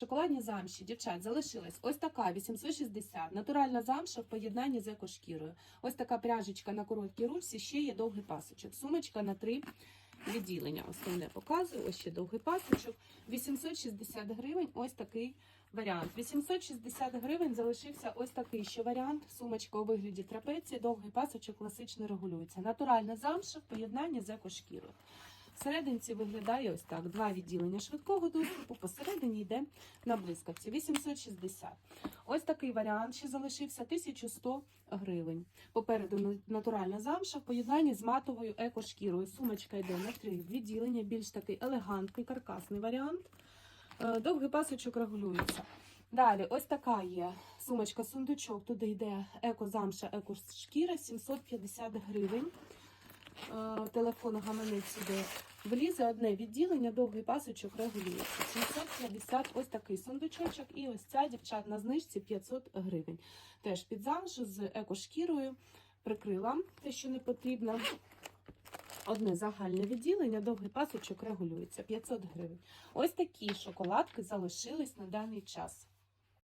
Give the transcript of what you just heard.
Шоколадні замші, дівчат, залишилась ось така 860, натуральна замша в поєднанні з екошкірою. Ось така пряжечка на короткій ручці, ще є довгий пасочок. Сумочка на три відділення. Основне показую, ось ще довгий пасочок. 860 гривень, ось такий варіант. 860 гривень залишився ось такий ще варіант. Сумочка у вигляді трапеції, довгий пасочок класично регулюється. Натуральна замша в поєднанні з екошкірою. Всерединці виглядає ось так: два відділення швидкого доступу, посередині йде на блискавці 860. Ось такий варіант ще залишився 1100 гривень. Попереду натуральна замша в поєднанні з матовою екошкірою. Сумочка йде на три відділення, більш такий елегантний каркасний варіант. Е, Довгий пасочок регулюється. Далі, ось така є сумочка сундучок. Туди йде еко-замша, еко-шкіра 750 гривень. Е, Телефон гаманець іде влізе одне відділення, довгий пасочок регулюється. 750 ось такий сундучочок. І ось ця дівчат на знижці 500 гривень. Теж під замшу з екошкірою прикрила те, що не потрібно. Одне загальне відділення, довгий пасочок регулюється 500 гривень. Ось такі шоколадки залишились на даний час.